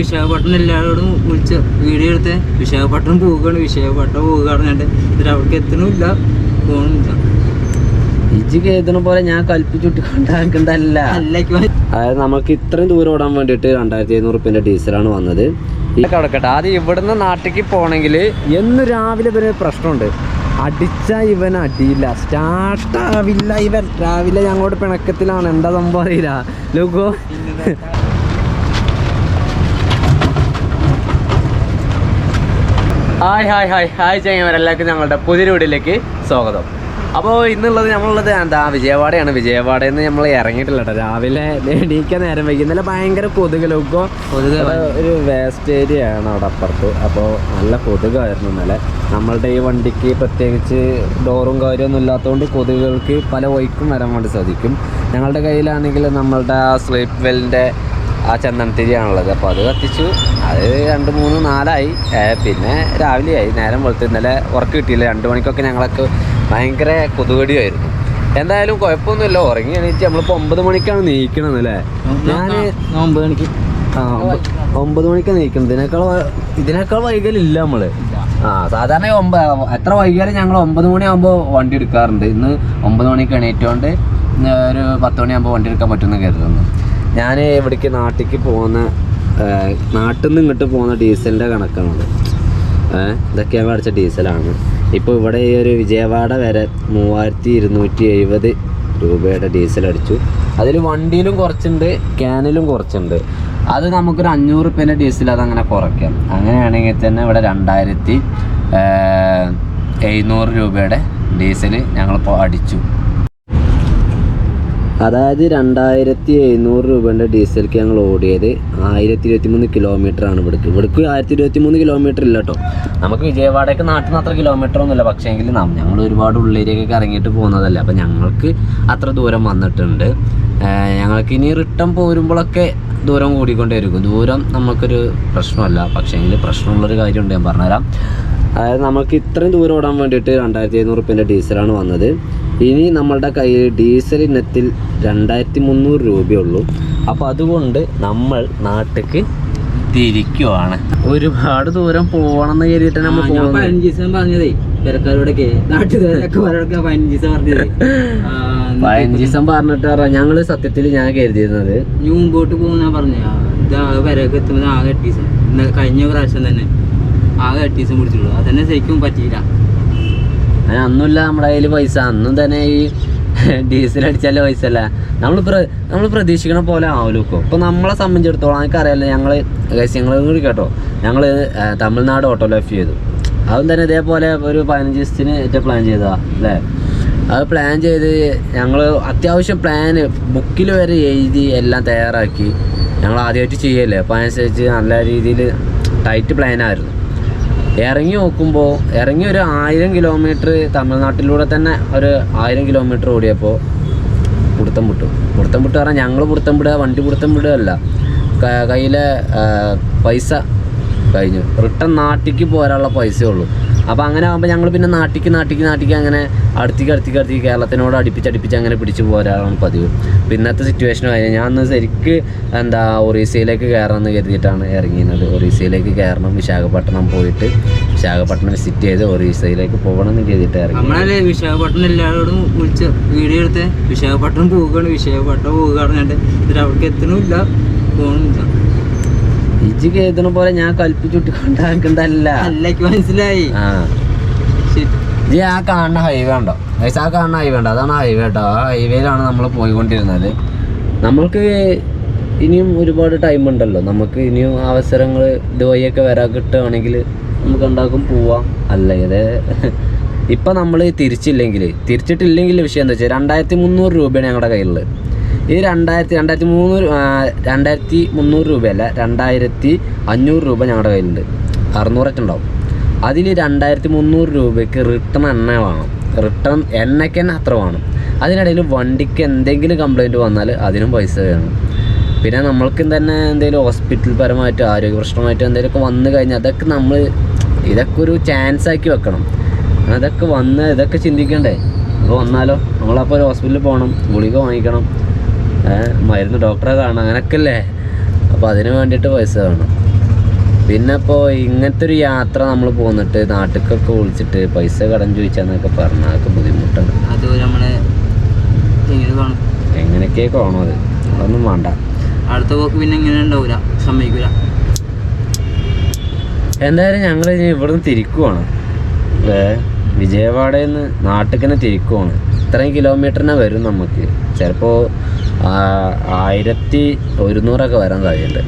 വിശാഖപട്ടണം എല്ലാവരോടും വിളിച്ച് വീഡിയോ എടുത്ത്. വിശാഖപട്ടണം പോവുകയാണ്. വിശാഖപട്ടണം പോവുകയാണ് ഞാൻ എന്നിട്ട് അവിടേക്ക് എത്തണമില്ല. പോകണില്ല ഇജ്ജ് കേൾക്കുന്ന പോലെ ഞാൻ കൽപ്പിച്ചുട്ടിക്കൊണ്ടാക്കണ്ടല്ല കൊണ്ടാക്കണ്ടല്ല അതായത് നമുക്ക് ഇത്രയും ദൂരം ഓടാൻ വേണ്ടിയിട്ട് രണ്ടായിരത്തി എഴുന്നൂറ് റുപ്യന്റെ ഡീസലാണ് വന്നത്. ഈ കിടക്കട്ടെ ആദ്യം ഇവിടുന്ന് നാട്ടിലേക്ക് പോകണമെങ്കിൽ എന്ന് രാവിലെ ഇവന് പ്രശ്നമുണ്ട്. അടിച്ച ഇവൻ അടിയില്ല. സ്റ്റാർട്ടാവില്ല ഇവൻ. രാവിലെ ഞങ്ങളോട് പിണക്കത്തിലാണ്. എന്താ സംഭവം അറിയില്ല. ലോകോ ഹായ് ഹായ് ഹായ്. ഹായ് ചങ്ങന്മാരെല്ലാവർക്കും ഞങ്ങളുടെ പുതിയ വീടിലേക്ക് സ്വാഗതം. അപ്പോൾ ഇന്നുള്ളത് നമ്മളുള്ളത് എന്താ വിജയവാഡയാണ്. വിജയവാഡയിൽ നിന്ന് നമ്മൾ ഇറങ്ങിയിട്ടില്ല കേട്ടോ. രാവിലെ എണീക്കാൻ നേരം വൈകി. ഇന്നലെ ഭയങ്കര കൊതുക് ലോക്കോ ഒരു വേസ്റ്റ് ഏരിയ ആണ് അവിടെ അപ്പുറത്ത്. അപ്പോൾ നല്ല കൊതുകായിരുന്നു ഇന്നലെ. നമ്മളുടെ ഈ വണ്ടിക്ക് പ്രത്യേകിച്ച് ഡോറും കാര്യമൊന്നും ഇല്ലാത്തതുകൊണ്ട് കൊതുകുകൾക്ക് പല വഴിക്കും വരാൻ വേണ്ടി സാധിക്കും. ഞങ്ങളുടെ കയ്യിലാണെങ്കിൽ നമ്മളുടെ ആ സ്ലീപ്പ് വെല്ലിന്റെ ആ ചന്ദനത്തിരിയാണുള്ളത് അപ്പോൾ അത് കത്തിച്ചു. അത് രണ്ട് മൂന്ന് നാലായി. പിന്നെ രാവിലെ ആയി നേരം വെളുത്ത്. ഇന്നലെ ഉറക്കം കിട്ടിയില്ല. രണ്ട് മണിക്കൊക്കെ ഞങ്ങളൊക്കെ ഭയങ്കര കൊതുകടിയായിരുന്നു. എന്തായാലും കുഴപ്പമൊന്നുമില്ല. ഉറങ്ങി എണീറ്റ് നമ്മളിപ്പോൾ ഒമ്പത് മണിക്കാണ് നീക്കണത് അല്ലേ? ഞാൻ ഒമ്പത് മണിക്ക്. ആ ഒമ്പത് മണിക്ക് നീക്കണം. ഇതിനേക്കാൾ ഇതിനേക്കാൾ വൈകലില്ല നമ്മൾ. ആ സാധാരണ ഒമ്പ എത്ര വൈകിയാലും ഞങ്ങൾ ഒമ്പത് മണിയാകുമ്പോൾ വണ്ടി എടുക്കാറുണ്ട്. ഇന്ന് ഒമ്പത് മണിക്ക് എണീറ്റുകൊണ്ട് ഒരു പത്ത് മണിയാകുമ്പോൾ വണ്ടി എടുക്കാൻ പറ്റുമെന്ന് കരുതുന്നു. ഞാൻ ഇവിടേക്ക് നാട്ടിലേക്ക് പോകുന്ന നാട്ടിൽ നിന്ന് ഇങ്ങോട്ട് പോകുന്ന ഡീസലിന്റെ കണക്കാണത്. ഇതൊക്കെയാണ് ഇതൊക്കെ ഞങ്ങൾ അടിച്ച ഡീസലാണ്. ഇപ്പോൾ ഇവിടെ ഈ ഒരു വിജയവാഡ വരെ മൂവായിരത്തി ഇരുന്നൂറ്റി എഴുപത് രൂപയുടെ ഡീസൽ അടിച്ചു അതിൽ വണ്ടിയിലും കുറച്ചുണ്ട് ക്യാനിലും കുറച്ചുണ്ട്. അത് നമുക്കൊരു അഞ്ഞൂറ് റുപ്യേന്റെ ഡീസൽ അതങ്ങനെ കുറയ്ക്കാം. അങ്ങനെയാണെങ്കിൽ തന്നെ ഇവിടെ രണ്ടായിരത്തി എഴുന്നൂറ് രൂപയുടെ ഡീസൽ ഞങ്ങളിപ്പോൾ അടിച്ചു. അതായത് രണ്ടായിരത്തി എഴുന്നൂറ് രൂപേന്റെ ഡീസൽക്ക് ഞങ്ങൾ ഓടിയത് ആയിരത്തി ഇരുപത്തി മൂന്ന് കിലോമീറ്റർ ആണ് ഇവിടേക്ക്. ഇവിടേക്ക് ആയിരത്തി ഇരുപത്തി മൂന്ന് കിലോമീറ്റർ ഇല്ല കേട്ടോ നമുക്ക് വിജയവാഡയ്ക്ക് നാട്ടിൽ നിന്ന് അത്ര കിലോമീറ്റർ ഒന്നുമില്ല. പക്ഷേ എങ്കിൽ ഞങ്ങൾ ഒരുപാട് ഉള്ളേരിയൊക്കെ ഇറങ്ങിയിട്ട് പോകുന്നതല്ലേ. അപ്പം ഞങ്ങൾക്ക് അത്ര ദൂരം വന്നിട്ടുണ്ട്. ഞങ്ങൾക്ക് ഇനി റിട്ടേൺ പോരുമ്പോഴൊക്കെ ദൂരം കൂടിക്കൊണ്ടേയിരിക്കും ദൂരം നമുക്കൊരു പ്രശ്നമല്ല. പക്ഷേ എങ്കിൽ പ്രശ്നമുള്ളൊരു കാര്യമുണ്ട്. ഞാൻ പറഞ്ഞുതരാം. അതായത് നമുക്ക് ഇത്രയും ദൂരം ഓടാൻ വേണ്ടിയിട്ട് രണ്ടായിരത്തി എഴുന്നൂറ് റുപ്യന്റെ ഡീസലാണ് വന്നത്. ഇനി നമ്മളുടെ കയ്യിൽ ഡീസൽ ഇനത്തിൽ രണ്ടായിരത്തി മുന്നൂറ് രൂപയുള്ളൂ. അപ്പോൾ അതുകൊണ്ട് നമ്മൾ നാട്ടിലേക്ക് തിരിക്കുവാണ്. ഒരുപാട് ദൂരം പോകണം എന്ന് കരുതിയിട്ട് നമ്മൾ പതിനഞ്ച് ദിവസം പറഞ്ഞതേ പെരക്കാരോടൊക്കെ നാട്ടുകാരൊക്കെ പതിനഞ്ച് ദിവസം പറഞ്ഞത്. പതിനഞ്ച് ദിവസം പറഞ്ഞിട്ട് പറഞ്ഞ ഞങ്ങൾ സത്യത്തിൽ ഞാൻ കരുതിയിരുന്നത്. ന്യൂ മുമ്പോട്ട് പോകുന്ന പറഞ്ഞ ഇത് ആകെ പെരക്ക് എത്തുമ്പോൾ ആകെ എട്ട് ദിവസം കഴിഞ്ഞ പ്രാവശ്യം തന്നെ ആകെ എട്ട് ദിവസം പിടിച്ചുള്ളൂ അതന്നെ ശരിക്കും പറ്റിയില്ല. അന്നുമില്ല നമ്മുടെ കയ്യിൽ പൈസ. അന്നും തന്നെ ഈ ഡീസൽ അടിച്ചാലേ പൈസ അല്ല നമ്മൾ നമ്മൾ പ്രതീക്ഷിക്കണ പോലെ ആവുമല്ലോ ഇപ്പോൾ ഇപ്പോൾ നമ്മളെ സംബന്ധിച്ചിടത്തോളം എനിക്കറിയാലോ ഞങ്ങൾ ഞങ്ങൾ കൂടി കേട്ടോ. ഞങ്ങൾ തമിഴ്നാട് ഓട്ടോ ലൈഫ് ചെയ്തു. അതും തന്നെ ഇതേപോലെ ഒരു പതിനഞ്ച് ദിവസത്തിന് ഏറ്റവും പ്ലാൻ ചെയ്തതാ അല്ലേ? അത് പ്ലാൻ ചെയ്ത് ഞങ്ങൾ അത്യാവശ്യം പ്ലാൻ ബുക്കിൽ വരെ എഴുതി എല്ലാം തയ്യാറാക്കി. ഞങ്ങൾ ആദ്യമായിട്ട് ചെയ്യല്ലേ? അപ്പോൾ അതനുസരിച്ച് നല്ല രീതിയിൽ ടൈറ്റ് പ്ലാനായിരുന്നു ഇറങ്ങി നോക്കുമ്പോൾ ഇറങ്ങി ഒരു ആയിരം കിലോമീറ്റർ തമിഴ്നാട്ടിലൂടെ തന്നെ ഒരു ആയിരം കിലോമീറ്റർ ഓടിയപ്പോൾ പുടുത്തം വിട്ടു പുടുത്തം വിട്ടു പറഞ്ഞാൽ ഞങ്ങൾ പുടുത്തം വിടുക വണ്ടി പുടുത്തം വിടുകയല്ല. കയ്യിലെ പൈസ കഴിഞ്ഞു. റിട്ടേൺ നാട്ടിക്ക് പോരാനുള്ള പൈസയേ ഉള്ളൂ. അപ്പോൾ അങ്ങനെ ആകുമ്പോൾ ഞങ്ങൾ പിന്നെ നാട്ടിക്ക് നാട്ടിക്ക് നാട്ടിക്ക് അങ്ങനെ അടുത്തേക്ക് അടുത്തേക്ക് അടുത്തേക്ക് കേരളത്തിനോട് അടുപ്പിച്ച് അടുപ്പിച്ച് അങ്ങനെ പിടിച്ച് പോരാറാണ് പതിവ്. അപ്പോൾ ഇന്നത്തെ കഴിഞ്ഞാൽ ഞാൻ അന്ന് ശരിക്ക് എന്താ ഒറീസയിലേക്ക് എന്ന് കരുതിയിട്ടാണ് ഇറങ്ങിയത് ഒറീസയിലേക്ക് കയറണം വിശാഖപട്ടണം പോയിട്ട് വിശാഖപട്ടണം വിസിറ്റ് ചെയ്ത് ഒറീസയിലേക്ക് പോകണം എന്ന് കരുതിയിട്ട് ഇറങ്ങി വിശാഖപട്ടണം എല്ലാവരോടും വിളിച്ച് വീഡിയോ എടുത്ത്? വിശാഖപട്ടണം പോവുകയാണ് വിശാഖപട്ടണം പോവുകയാണ് എന്നിട്ട് അവിടേക്ക് എത്തണമില്ല പോകണില്ല ഇജ്ജ് കേതണ പോലെ ഞാൻ കൽപ്പിച്ചുട്ടിക്കൊണ്ടാക്കണ്ടല്ല മനസ്സിലായി. ആ. ഇത് ആ കാണുന്ന ഹൈവേ ഉണ്ടോ ഗൈസ് ആ കാണുന്ന ഹൈവേ ഉണ്ടോ അതാണ് ഹൈവേ കേട്ടോ. ആ ഹൈവേയിലാണ് നമ്മൾ പോയിക്കൊണ്ടിരുന്നത്. നമ്മൾക്ക് ഇനിയും ഒരുപാട് ടൈം ഉണ്ടല്ലോ. നമുക്ക് ഇനിയും അവസരങ്ങൾ ഇതുവഴിയൊക്കെ വരാൻ കിട്ടുകയാണെങ്കിൽ നമുക്ക് ഉണ്ടാക്കും പോവാം. അല്ലെങ്കിൽ ഇപ്പം നമ്മൾ തിരിച്ചില്ലെങ്കിൽ തിരിച്ചിട്ടില്ലെങ്കിൽ വിഷയം എന്താ വെച്ചാൽ രണ്ടായിരത്തി മുന്നൂറ് രൂപയാണ് ഞങ്ങളുടെ കയ്യിലുള്ളത്. ഈ രണ്ടായിരത്തി രണ്ടായിരത്തി മുന്നൂറ് രണ്ടായിരത്തി മുന്നൂറ് രൂപയല്ല രണ്ടായിരത്തി അഞ്ഞൂറ് രൂപ ഞങ്ങളുടെ കയ്യിലുണ്ട്. അറുന്നൂറൊക്കെ ഉണ്ടാവും അതിൽ രണ്ടായിരത്തി മുന്നൂറ് രൂപയ്ക്ക് റിട്ടേൺ എണ്ണ വേണം. റിട്ടേൺ എണ്ണയ്ക്ക് തന്നെ അത്ര വേണം. അതിനിടയിൽ വണ്ടിക്ക് എന്തെങ്കിലും കംപ്ലൈന്റ് വന്നാൽ അതിനും പൈസ വേണം. പിന്നെ നമ്മൾക്കും തന്നെ എന്തെങ്കിലും ഹോസ്പിറ്റൽ പരമായിട്ട് ആരോഗ്യ പ്രശ്നമായിട്ട് എന്തെങ്കിലുമൊക്കെ വന്നു കഴിഞ്ഞാൽ അതൊക്കെ നമ്മൾ ഇതൊക്കെ ഒരു ചാൻസ് ആക്കി വെക്കണം. അതൊക്കെ വന്ന് ഇതൊക്കെ ചിന്തിക്കണ്ടേ? അപ്പോൾ വന്നാലോ? നമ്മളപ്പോൾ ഒരു ഹോസ്പിറ്റലിൽ പോകണം ഗുളിക വാങ്ങിക്കണം മരുന്ന് ഡോക്ടറെ കാണണം അങ്ങനെയൊക്കെ അല്ലേ അപ്പോൾ അതിന് വേണ്ടിയിട്ട് പൈസ വേണം. പിന്നെ ഇപ്പോൾ ഇങ്ങനത്തെ ഒരു യാത്ര നമ്മൾ പോന്നിട്ട് നാട്ടിലേക്കൊക്കെ വിളിച്ചിട്ട് പൈസ കടം ചോദിച്ചാന്നൊക്കെ പറഞ്ഞാൽ അതൊക്കെ ബുദ്ധിമുട്ടാണ്. അത് കാണും? എങ്ങനെയൊക്കെ കാണും അത്? അതൊന്നും വേണ്ട. അടുത്ത പോക്ക് പിന്നെ ഇങ്ങനെ ഉണ്ടാവില്ല എന്തായാലും ഞങ്ങൾ ഇനി ഇവിടുന്ന് തിരിക്കുവാണ്. വിജയവാഡയിൽ നിന്ന് നാട്ടിൽ തന്നെ തിരിക്കുവാണ്. ഇത്രയും കിലോമീറ്ററിനെ വരും നമുക്ക്. ചിലപ്പോൾ ആയിരത്തി ഒരുന്നൂറൊക്കെ വരാൻ സാധ്യതയുണ്ട്.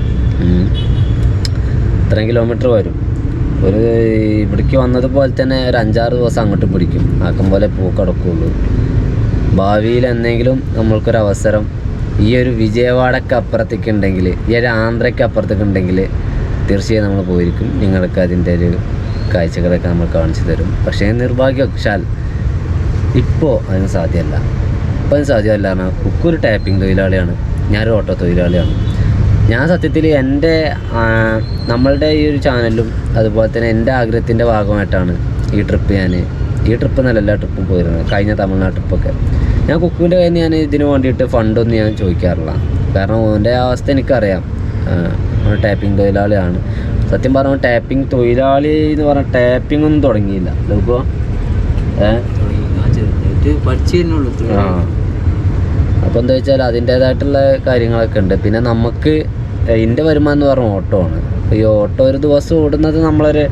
ഇത്രയും കിലോമീറ്റർ വരും. ഒരു ഇവിടേക്ക് വന്നതുപോലെ തന്നെ ഒരു അഞ്ചാറ് ദിവസം അങ്ങോട്ട് പിടിക്കും. ആക്കം പോലെ പൂക്കടക്കുള്ളൂ ഭാവിയിൽ എന്തെങ്കിലും നമ്മൾക്കൊരു അവസരം ഈ ഒരു വിജയവാഡയ്ക്ക് അപ്പുറത്തേക്ക് ഉണ്ടെങ്കിൽ ഈ ഒരു ആന്ധ്രയ്ക്ക് അപ്പുറത്തേക്ക് ഉണ്ടെങ്കിൽ തീർച്ചയായും നമ്മൾ പോയിരിക്കും. നിങ്ങൾക്ക് അതിന്റെ ഒരു കാഴ്ചകളൊക്കെ നമ്മൾ കാണിച്ചു തരും. പക്ഷേ നിർഭാഗ്യവശാൽ ഇപ്പോൾ അതിന് സാധ്യമല്ല. അതിന് സാധ്യമല്ല കാരണം കുക്കൊരു ടാപ്പിംഗ് തൊഴിലാളിയാണ്. ഞാനൊരു ഓട്ടോ തൊഴിലാളിയാണ്. ഞാൻ സത്യത്തിൽ എന്റെ നമ്മളുടെ ഈ ഒരു ചാനലും അതുപോലെ തന്നെ എന്റെ ആഗ്രഹത്തിന്റെ ഭാഗമായിട്ടാണ് ഈ ട്രിപ്പ് ഞാൻ ഈ ട്രിപ്പ് എന്നല്ല എല്ലാ ട്രിപ്പും പോയിരുന്നത്. കഴിഞ്ഞ തമിഴ്നാട് ട്രിപ്പൊക്കെ ഞാൻ കുക്കുവിന്റെ കയ്യിൽ നിന്ന് ഞാൻ ഇതിന് വേണ്ടിയിട്ട് ഫണ്ടൊന്നും ഞാൻ ചോദിക്കാറില്ല. കാരണം ഓന്റെ അവസ്ഥ എനിക്കറിയാം. ടാപ്പിംഗ് തൊഴിലാളിയാണ്. സത്യം പറഞ്ഞാൽ ടാപ്പിംഗ് തൊഴിലാളി എന്ന് പറഞ്ഞാൽ ടാപ്പിംഗ് ഒന്നും തുടങ്ങിയില്ല. നോക്കുമോ ഏഹ് പഠിച്ചു. ആ. അപ്പോൾ എന്താ വെച്ചാൽ അതിന്റേതായിട്ടുള്ള കാര്യങ്ങളൊക്കെ ഉണ്ട്. പിന്നെ നമുക്ക് എന്റെ വരുമാനം എന്ന് പറഞ്ഞാൽ ഓട്ടോ ആണ്. ഈ ഓട്ടോ ഒരു ദിവസം ഓടുന്നത് നമ്മളൊരു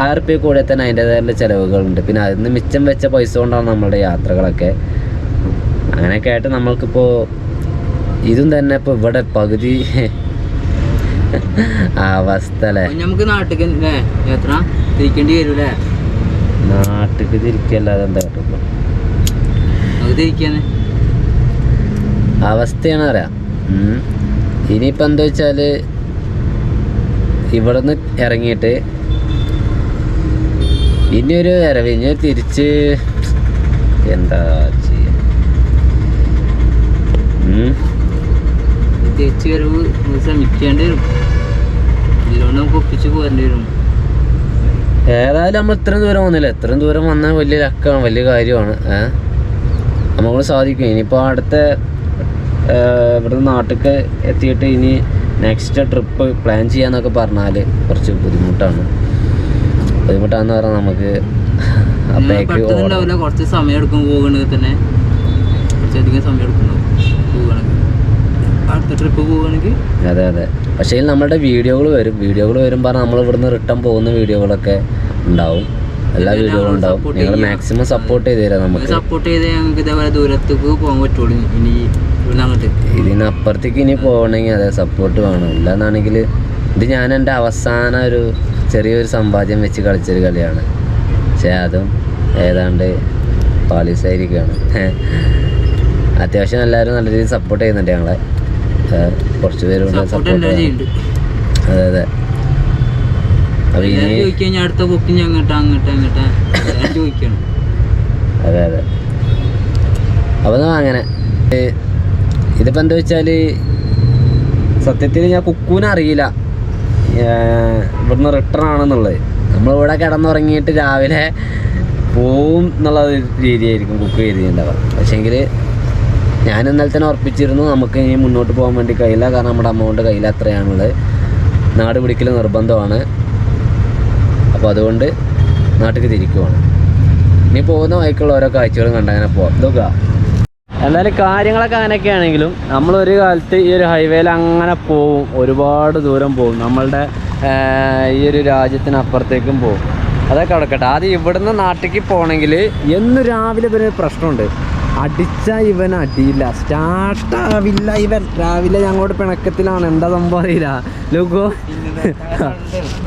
ആയിരം റുപ്യ കൂടെ തന്നെ അതിന്റേതായിട്ടുള്ള ചിലവുകളുണ്ട്. പിന്നെ അതിൽ നിന്ന് മിച്ചം വെച്ച പൈസ കൊണ്ടാണ് നമ്മളുടെ യാത്രകളൊക്കെ. അങ്ങനെയൊക്കെ ആയിട്ട് നമ്മൾക്കിപ്പോൾ ഇതും തന്നെ ഇപ്പോൾ ഇവിടെ പകുതി അവസ്ഥ അല്ലേ? നമുക്ക് നാട്ടിലേക്ക് യാത്ര തിരിക്കേണ്ടി വരൂലേ നാട്ടിൽ തിരിക്കല്ലാതെ എന്താ കിട്ടുള്ളൂ നമുക്ക് തിരിക്കാന്ന് അവസ്ഥയാണ് അറിയാം. ഇനിയിപ്പോൾ എന്താ വെച്ചാൽ ഇവിടുന്ന് ഇറങ്ങിയിട്ട് ഇനി ഒരു ഇനി തിരിച്ച് എന്താ ചെയ്യുക ഉം. തിരിച്ചു വരവ് നമുക്ക് ശ്രമിക്കേണ്ടി വരും. ഇല്ലോണ്ട് നമുക്ക് ഒപ്പിച്ച് പോരേണ്ടി വരും. ഏതായാലും നമ്മൾ ഇത്രയും ദൂരം വന്നില്ല? ഇത്രയും ദൂരം വന്നാൽ വലിയ ലക്കാണ് വലിയ കാര്യമാണ്. ഏഹ് നമുക്ക് സാധിക്കും. ഇനിയിപ്പോൾ അടുത്ത ഇവിടുന്ന് നാട്ടിലേക്ക് എത്തിയിട്ട് ഇനി നെക്സ്റ്റ് ട്രിപ്പ് പ്ലാൻ ചെയ്യാന്നൊക്കെ പറഞ്ഞാൽ കുറച്ച് ബുദ്ധിമുട്ടാണ്. ബുദ്ധിമുട്ടാന്ന് പറഞ്ഞാൽ നമുക്ക് കുറച്ച് സമയം എടുക്കും പോകണമെങ്കിൽ തന്നെ. കുറച്ചധികം സമയം എടുക്കും അടുത്ത ട്രിപ്പ് അതെ അതെ. പക്ഷേ നമ്മുടെ വീഡിയോകൾ വരും. വീഡിയോകൾ വരും പറഞ്ഞാൽ നമ്മൾ ഇവിടുന്ന് റിട്ടേൺ പോകുന്ന വീഡിയോകളൊക്കെ ഉണ്ടാവും. എല്ലാ വീഡിയോകളും ഉണ്ടാവും. നിങ്ങൾ മാക്സിമം സപ്പോർട്ട് ചെയ്ത് തരാം നമുക്ക്. സപ്പോർട്ട് ചെയ്ത് ഞങ്ങൾക്ക് ഇതേപോലെ ദൂരത്തേക്ക് പോകാൻ പറ്റുള്ളൂ. ഇനി ഇതിനപ്പുറത്തേക്ക് ഇനി പോകണമെങ്കിൽ അതെ സപ്പോർട്ട് വേണം. ഇല്ലാന്നാണെങ്കിൽ ഇത് ഞാൻ എന്റെ അവസാന ഒരു ചെറിയൊരു സമ്പാദ്യം വെച്ച് കളിച്ചൊരു കളിയാണ്. പക്ഷേ അതും ഏതാണ്ട് പാളിസായിരിക്കുകയാണ്. അത്യാവശ്യം എല്ലാവരും നല്ല രീതിയിൽ സപ്പോർട്ട് ചെയ്യുന്നുണ്ട് ഞങ്ങളെ. കുറച്ച് പേരുണ്ട് സപ്പോർട്ട് അതെ അതെ. അപ്പൊ ഇനി അടുത്ത ബുക്കിങ് അങ്ങോട്ടാ അങ്ങോട്ടാ അങ്ങോട്ടാ എല്ലാവരും ചോദിക്കണം. അതെ അതെ. അപ്പോൾ അങ്ങനെ. ഇതിപ്പോൾ എന്താ വെച്ചാൽ സത്യത്തിൽ ഞാൻ കുക്കൂനെ അറിയില്ല. ഇവിടുന്ന് റിട്ടേൺ ആണെന്നുള്ളത്. നമ്മളിവിടെ കിടന്നുറങ്ങിയിട്ട് രാവിലെ പോവും എന്നുള്ള രീതിയായിരിക്കും കുക്ക് ചെയ്തിട്ടുണ്ടാവുക. പക്ഷേങ്കിൽ ഞാൻ ഇന്നലെ തന്നെ ഉറപ്പിച്ചിരുന്നു നമുക്ക് ഇനി മുന്നോട്ട് പോകാൻ വേണ്ടി കഴിയില്ല. കാരണം നമ്മുടെ അമൗണ്ട് കയ്യിൽ അത്രയാണുള്ളത്. നാട് പിടിക്കൽ നിർബന്ധമാണ്. അപ്പോൾ അതുകൊണ്ട് നാട്ടിൽ തിരിക്കുവാണ്. ഇനി പോകുന്ന വഴിക്കുള്ള ഓരോ കാഴ്ചകളും കണ്ടങ്ങനെ പോവാം. ഇതൊക്കെ എന്തായാലും കാര്യങ്ങളൊക്കെ അങ്ങനെയൊക്കെ ആണെങ്കിലും നമ്മൾ ഒരു കാലത്ത് ഈ ഒരു ഹൈവേയിൽ അങ്ങനെ പോവും. ഒരുപാട് ദൂരം പോവും. നമ്മളുടെ ഈ ഒരു രാജ്യത്തിനപ്പുറത്തേക്കും പോവും. അതൊക്കെ കിടക്കട്ടെ ആദ്യം ഇവിടുന്ന് നാട്ടിലേക്ക് പോകണമെങ്കിൽ എന്ന് രാവിലെ വരെ പ്രശ്നമുണ്ട്. അടിച്ച ഇവൻ അടിയില്ല. സ്റ്റാർട്ടാവില്ല ഇവൻ. രാവിലെ ഞങ്ങളോട് പിണക്കത്തിലാണ്. എന്താ സംഭവം അറിയില്ല. ലോകോ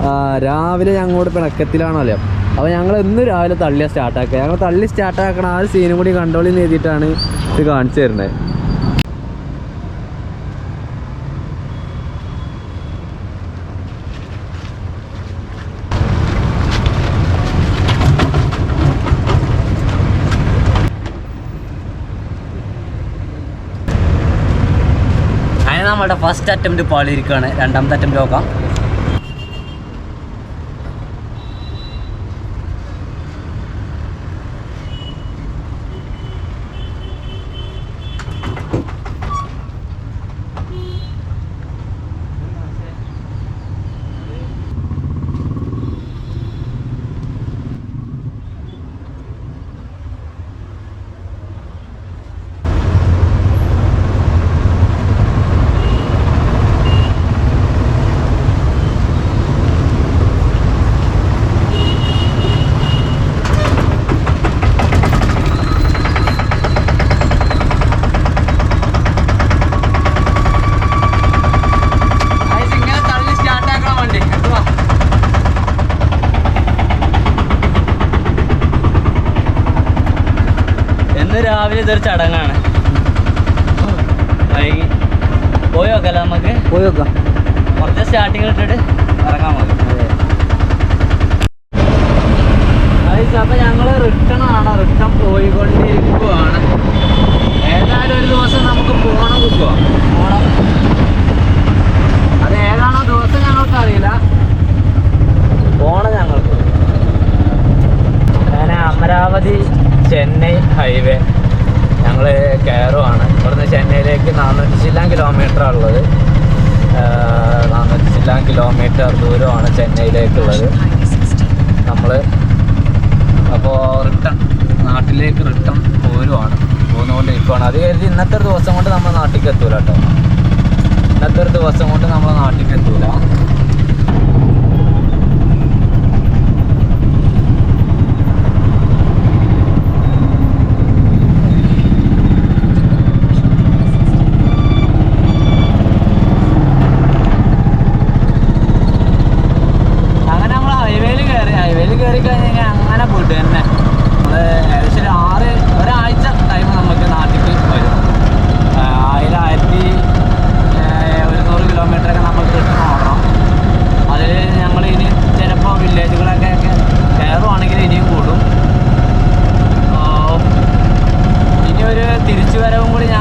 ആ രാവിലെ ഞങ്ങളോട് പിണക്കത്തിലാണല്ലോ അപ്പോൾ ഞങ്ങൾ ഇന്ന് രാവിലെ തള്ളിയ സ്റ്റാർട്ടാക്കുക ഞങ്ങൾ തള്ളി സ്റ്റാർട്ടാക്കണ ആ സീനും കൂടി കണ്ടോളി നിന്ന് എഴുതിയിട്ടാണ് ഇത് കാണിച്ചു തരുന്നത് അങ്ങനെ നമ്മുടെ ഫസ്റ്റ് അറ്റംപ്റ്റ് പാളിയിരിക്കുകയാണ്. രണ്ടാമത്തെ അറ്റംപ്റ്റ് നോക്കാം. രാവിലെ ഇതൊരു ചടങ്ങാണ്. പോയി നോക്കല്ല നമുക്ക്? പോയി നോക്കാം. കുറച്ച് സ്റ്റാർട്ടിങ് ഇട്ടിട്ട് ഇറങ്ങാൻ മതി അപ്പൊ ഞങ്ങൾ റിട്ടേൺ ആണോ? റിട്ടേൺ പോയിക്കൊണ്ടിരിക്കുവാണ്. ഏതായാലും ഒരു ദിവസം നമുക്ക് സംഭവമാണ് അത് കരുതി ഇന്നത്തെ ഒരു ദിവസം കൊണ്ട് നമ്മുടെ നാട്ടിലേക്ക് എത്തൂല കേട്ടോ. ഇന്നത്തെ ഒരു ദിവസം കൊണ്ട് നമ്മൾ നാട്ടിലേക്ക് എത്തൂല. വരവും കൂടി ഞാൻ